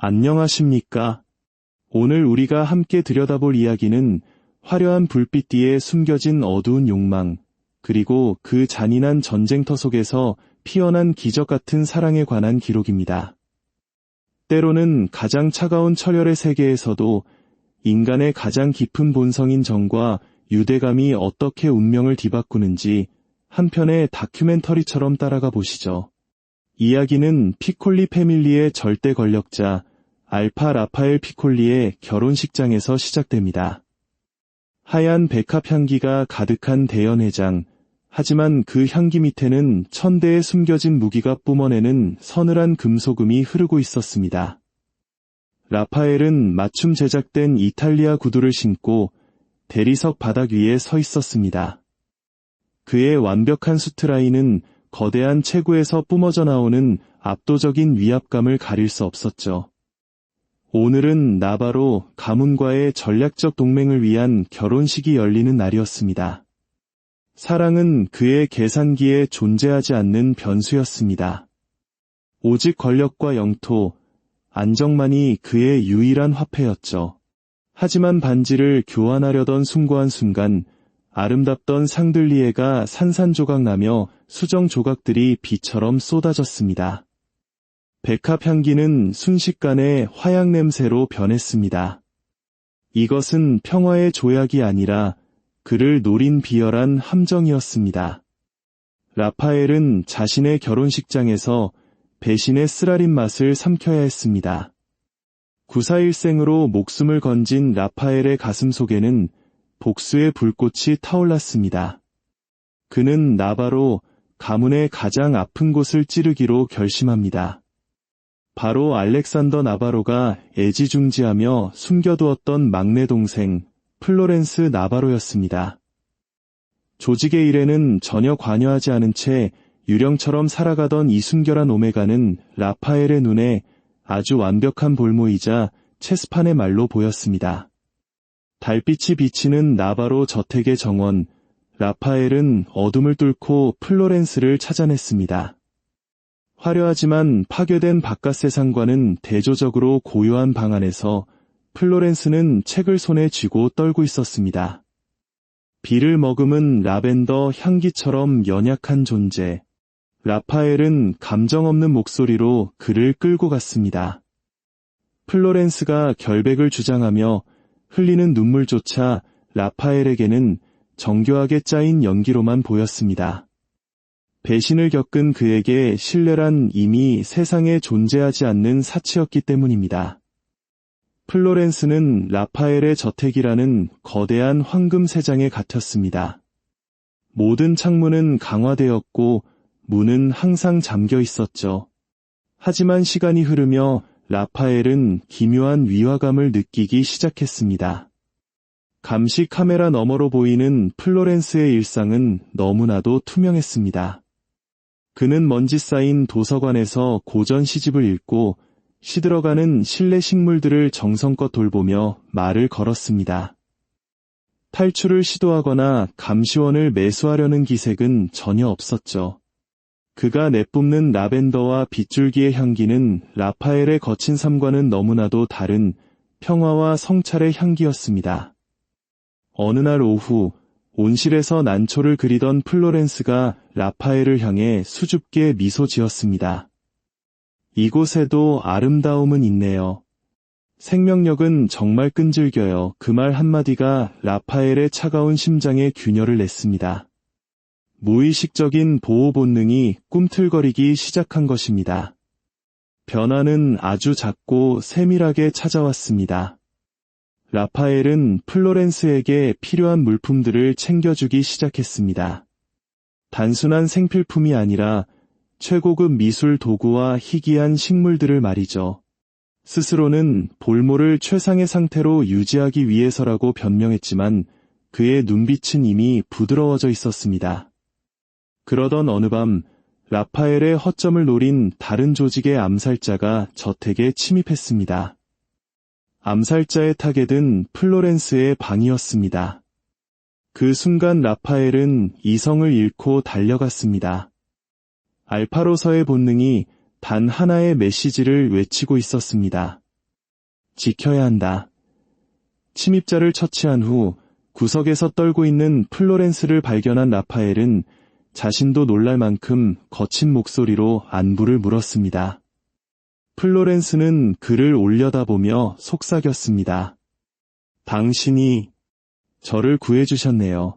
안녕하십니까? 오늘 우리가 함께 들여다볼 이야기는 화려한 불빛 뒤에 숨겨진 어두운 욕망, 그리고 그 잔인한 전쟁터 속에서 피어난 기적 같은 사랑에 관한 기록입니다. 때로는 가장 차가운 철혈의 세계에서도 인간의 가장 깊은 본성인 정과 유대감이 어떻게 운명을 뒤바꾸는지 한 편의 다큐멘터리처럼 따라가 보시죠. 이야기는 피콜리 패밀리의 절대 권력자 알파 라파엘 피콜리의 결혼식장에서 시작됩니다. 하얀 백합 향기가 가득한 대연회장, 하지만 그 향기 밑에는 천대에 숨겨진 무기가 뿜어내는 서늘한 금소금이 흐르고 있었습니다. 라파엘은 맞춤 제작된 이탈리아 구두를 신고 대리석 바닥 위에 서 있었습니다. 그의 완벽한 수트라인은 거대한 체구에서 뿜어져 나오는 압도적인 위압감을 가릴 수 없었죠. 오늘은 나바로 가문과의 전략적 동맹을 위한 결혼식이 열리는 날이었습니다. 사랑은 그의 계산기에 존재하지 않는 변수였습니다. 오직 권력과 영토, 안정만이 그의 유일한 화폐였죠. 하지만 반지를 교환하려던 숭고한 순간 아름답던 상들리에가 산산조각 나며 수정 조각들이 비처럼 쏟아졌습니다. 백합 향기는 순식간에 화약 냄새로 변했습니다. 이것은 평화의 조약이 아니라 그를 노린 비열한 함정이었습니다. 라파엘은 자신의 결혼식장에서 배신의 쓰라린 맛을 삼켜야 했습니다. 구사일생으로 목숨을 건진 라파엘의 가슴 속에는 복수의 불꽃이 타올랐습니다. 그는 나바로 가문의 가장 아픈 곳을 찌르기로 결심합니다. 바로 알렉산더 나바로가 애지중지하며 숨겨두었던 막내 동생 플로렌스 나바로였습니다. 조직의 일에는 전혀 관여하지 않은 채 유령처럼 살아가던 이 순결한 오메가는 라파엘의 눈에 아주 완벽한 볼모이자 체스판의 말로 보였습니다. 달빛이 비치는 나바로 저택의 정원, 라파엘은 어둠을 뚫고 플로렌스를 찾아냈습니다. 화려하지만 파괴된 바깥 세상과는 대조적으로 고요한 방 안에서 플로렌스는 책을 손에 쥐고 떨고 있었습니다. 비를 머금은 라벤더 향기처럼 연약한 존재. 라파엘은 감정 없는 목소리로 그를 끌고 갔습니다. 플로렌스가 결백을 주장하며 흘리는 눈물조차 라파엘에게는 정교하게 짜인 연기로만 보였습니다. 배신을 겪은 그에게 신뢰란 이미 세상에 존재하지 않는 사치였기 때문입니다. 플로렌스는 라파엘의 저택이라는 거대한 황금 세장에 갇혔습니다. 모든 창문은 강화되었고 문은 항상 잠겨 있었죠. 하지만 시간이 흐르며 라파엘은 기묘한 위화감을 느끼기 시작했습니다. 감시 카메라 너머로 보이는 플로렌스의 일상은 너무나도 투명했습니다. 그는 먼지 쌓인 도서관에서 고전 시집을 읽고 시들어가는 실내 식물들을 정성껏 돌보며 말을 걸었습니다. 탈출을 시도하거나 감시원을 매수하려는 기색은 전혀 없었죠. 그가 내뿜는 라벤더와 빗줄기의 향기는 라파엘의 거친 삶과는 너무나도 다른 평화와 성찰의 향기였습니다. 어느 날 오후 온실에서 난초를 그리던 플로렌스가 라파엘을 향해 수줍게 미소 지었습니다. 이곳에도 아름다움은 있네요. 생명력은 정말 끈질겨요. 그 말 한마디가 라파엘의 차가운 심장에 균열을 냈습니다. 무의식적인 보호 본능이 꿈틀거리기 시작한 것입니다. 변화는 아주 작고 세밀하게 찾아왔습니다. 라파엘은 플로렌스에게 필요한 물품들을 챙겨주기 시작했습니다. 단순한 생필품이 아니라 최고급 미술 도구와 희귀한 식물들을 말이죠. 스스로는 볼모를 최상의 상태로 유지하기 위해서라고 변명했지만 그의 눈빛은 이미 부드러워져 있었습니다. 그러던 어느 밤 라파엘의 허점을 노린 다른 조직의 암살자가 저택에 침입했습니다. 암살자의 타겟은 플로렌스의 방이었습니다. 그 순간 라파엘은 이성을 잃고 달려갔습니다. 알파로서의 본능이 단 하나의 메시지를 외치고 있었습니다. 지켜야 한다. 침입자를 처치한 후 구석에서 떨고 있는 플로렌스를 발견한 라파엘은 자신도 놀랄 만큼 거친 목소리로 안부를 물었습니다. 플로렌스는 그를 올려다보며 속삭였습니다. 당신이 저를 구해주셨네요.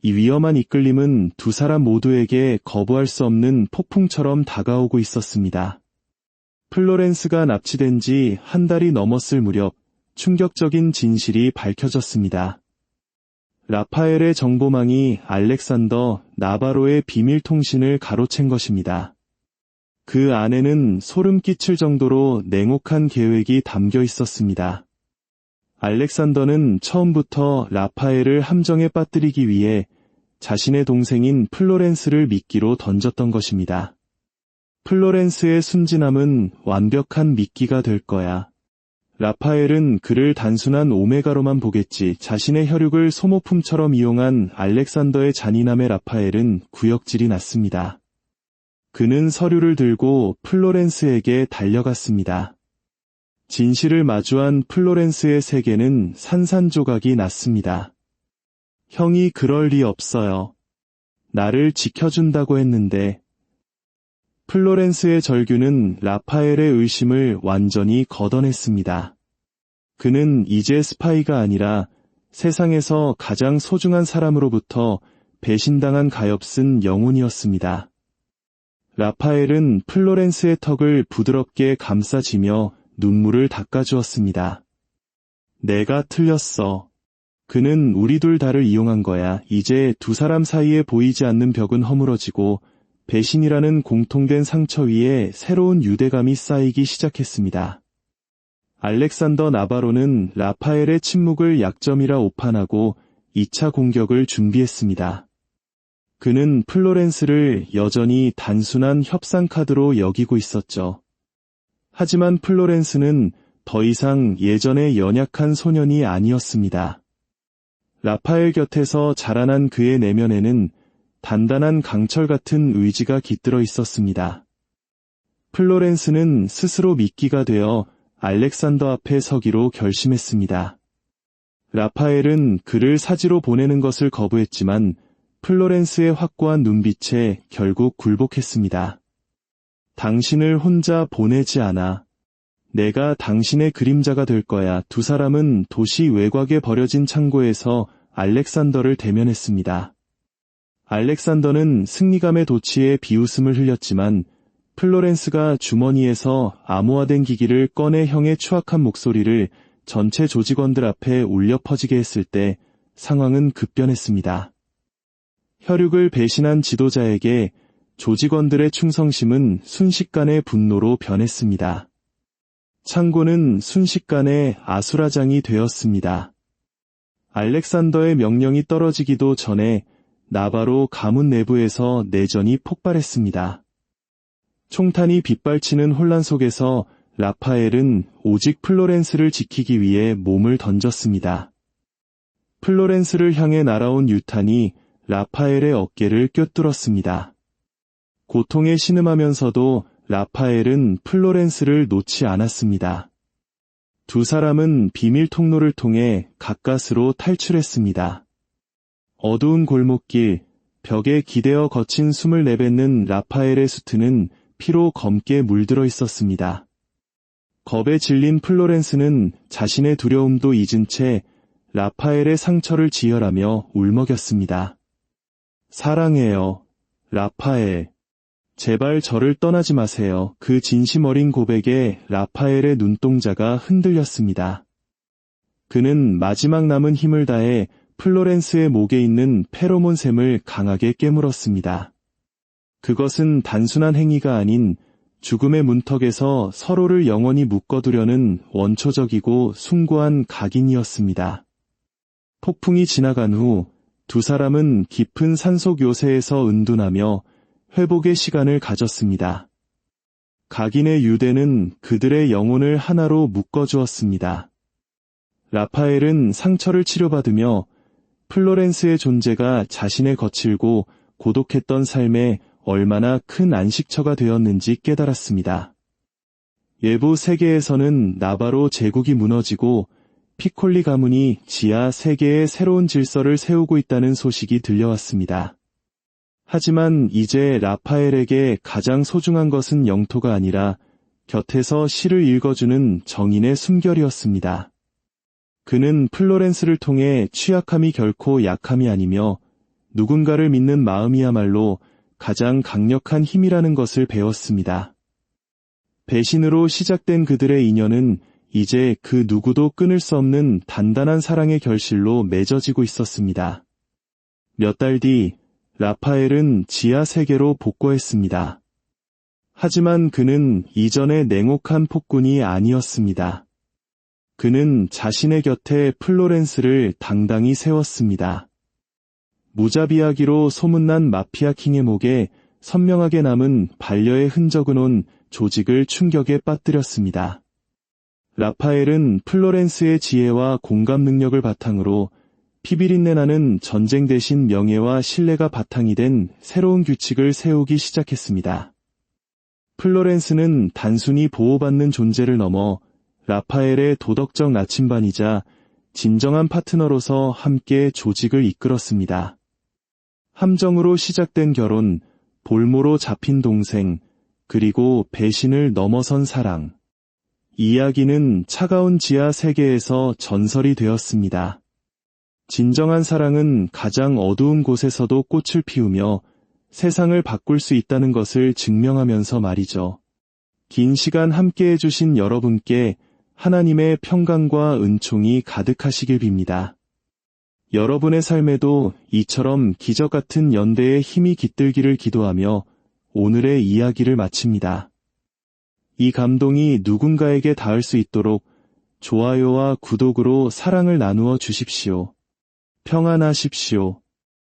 이 위험한 이끌림은 두 사람 모두에게 거부할 수 없는 폭풍처럼 다가오고 있었습니다. 플로렌스가 납치된 지 한 달이 넘었을 무렵 충격적인 진실이 밝혀졌습니다. 라파엘의 정보망이 알렉산더 나바로의 비밀 통신을 가로챈 것입니다. 그 안에는 소름 끼칠 정도로 냉혹한 계획이 담겨 있었습니다. 알렉산더는 처음부터 라파엘을 함정에 빠뜨리기 위해 자신의 동생인 플로렌스를 미끼로 던졌던 것입니다. 플로렌스의 순진함은 완벽한 미끼가 될 거야. 라파엘은 그를 단순한 오메가로만 보겠지 자신의 혈육을 소모품처럼 이용한 알렉산더의 잔인함에 라파엘은 구역질이 났습니다. 그는 서류를 들고 플로렌스에게 달려갔습니다. 진실을 마주한 플로렌스의 세계는 산산조각이 났습니다. 형이 그럴 리 없어요. 나를 지켜준다고 했는데 플로렌스의 절규는 라파엘의 의심을 완전히 걷어냈습니다. 그는 이제 스파이가 아니라 세상에서 가장 소중한 사람으로부터 배신당한 가엾은 영혼이었습니다. 라파엘은 플로렌스의 턱을 부드럽게 감싸지며 눈물을 닦아주었습니다. 내가 틀렸어. 그는 우리 둘 다를 이용한 거야. 이제 두 사람 사이에 보이지 않는 벽은 허물어지고 배신이라는 공통된 상처 위에 새로운 유대감이 쌓이기 시작했습니다. 알렉산더 나바로는 라파엘의 침묵을 약점이라 오판하고 2차 공격을 준비했습니다. 그는 플로렌스를 여전히 단순한 협상 카드로 여기고 있었죠. 하지만 플로렌스는 더 이상 예전의 연약한 소년이 아니었습니다. 라파엘 곁에서 자라난 그의 내면에는 단단한 강철 같은 의지가 깃들어 있었습니다. 플로렌스는 스스로 미끼가 되어 알렉산더 앞에 서기로 결심했습니다. 라파엘은 그를 사지로 보내는 것을 거부했지만 플로렌스의 확고한 눈빛에 결국 굴복했습니다. 당신을 혼자 보내지 않아. 내가 당신의 그림자가 될 거야. 두 사람은 도시 외곽에 버려진 창고에서 알렉산더를 대면했습니다. 알렉산더는 승리감의 도치에 비웃음을 흘렸지만 플로렌스가 주머니에서 암호화된 기기를 꺼내 형의 추악한 목소리를 전체 조직원들 앞에 울려 퍼지게 했을 때 상황은 급변했습니다. 혈육을 배신한 지도자에게 조직원들의 충성심은 순식간에 분노로 변했습니다. 창고는 순식간에 아수라장이 되었습니다. 알렉산더의 명령이 떨어지기도 전에 나바로 가문 내부에서 내전이 폭발했습니다. 총탄이 빗발치는 혼란 속에서 라파엘은 오직 플로렌스를 지키기 위해 몸을 던졌습니다. 플로렌스를 향해 날아온 유탄이 라파엘의 어깨를 꿰뚫었습니다. 고통에 신음하면서도 라파엘은 플로렌스를 놓지 않았습니다. 두 사람은 비밀 통로를 통해 가까스로 탈출했습니다. 어두운 골목길, 벽에 기대어 거친 숨을 내뱉는 라파엘의 수트는 피로 검게 물들어 있었습니다. 겁에 질린 플로렌스는 자신의 두려움도 잊은 채 라파엘의 상처를 지혈하며 울먹였습니다. 사랑해요, 라파엘. 제발 저를 떠나지 마세요. 그 진심 어린 고백에 라파엘의 눈동자가 흔들렸습니다. 그는 마지막 남은 힘을 다해 플로렌스의 목에 있는 페로몬샘을 강하게 깨물었습니다. 그것은 단순한 행위가 아닌 죽음의 문턱에서 서로를 영원히 묶어두려는 원초적이고 숭고한 각인이었습니다. 폭풍이 지나간 후 두 사람은 깊은 산속 요새에서 은둔하며 회복의 시간을 가졌습니다. 각인의 유대는 그들의 영혼을 하나로 묶어주었습니다. 라파엘은 상처를 치료받으며 플로렌스의 존재가 자신의 거칠고 고독했던 삶에 얼마나 큰 안식처가 되었는지 깨달았습니다. 외부 세계에서는 나바로 제국이 무너지고 피콜리 가문이 지하 세계의 새로운 질서를 세우고 있다는 소식이 들려왔습니다. 하지만 이제 라파엘에게 가장 소중한 것은 영토가 아니라 곁에서 시를 읽어주는 정인의 숨결이었습니다. 그는 플로렌스를 통해 취약함이 결코 약함이 아니며 누군가를 믿는 마음이야말로 가장 강력한 힘이라는 것을 배웠습니다. 배신으로 시작된 그들의 인연은 이제 그 누구도 끊을 수 없는 단단한 사랑의 결실로 맺어지고 있었습니다. 몇 달 뒤, 라파엘은 지하 세계로 복구했습니다. 하지만 그는 이전의 냉혹한 폭군이 아니었습니다. 그는 자신의 곁에 플로렌스를 당당히 세웠습니다. 무자비하기로 소문난 마피아 킹의 목에 선명하게 남은 반려의 흔적은 온 조직을 충격에 빠뜨렸습니다. 라파엘은 플로렌스의 지혜와 공감 능력을 바탕으로 피비린내 나는 전쟁 대신 명예와 신뢰가 바탕이 된 새로운 규칙을 세우기 시작했습니다. 플로렌스는 단순히 보호받는 존재를 넘어 라파엘의 도덕적 나침반이자 진정한 파트너로서 함께 조직을 이끌었습니다. 함정으로 시작된 결혼, 볼모로 잡힌 동생, 그리고 배신을 넘어선 사랑. 이야기는 차가운 지하 세계에서 전설이 되었습니다. 진정한 사랑은 가장 어두운 곳에서도 꽃을 피우며 세상을 바꿀 수 있다는 것을 증명하면서 말이죠. 긴 시간 함께 해주신 여러분께 하나님의 평강과 은총이 가득하시길 빕니다. 여러분의 삶에도 이처럼 기적 같은 연대의 힘이 깃들기를 기도하며 오늘의 이야기를 마칩니다. 이 감동이 누군가에게 닿을 수 있도록 좋아요와 구독으로 사랑을 나누어 주십시오. 평안하십시오.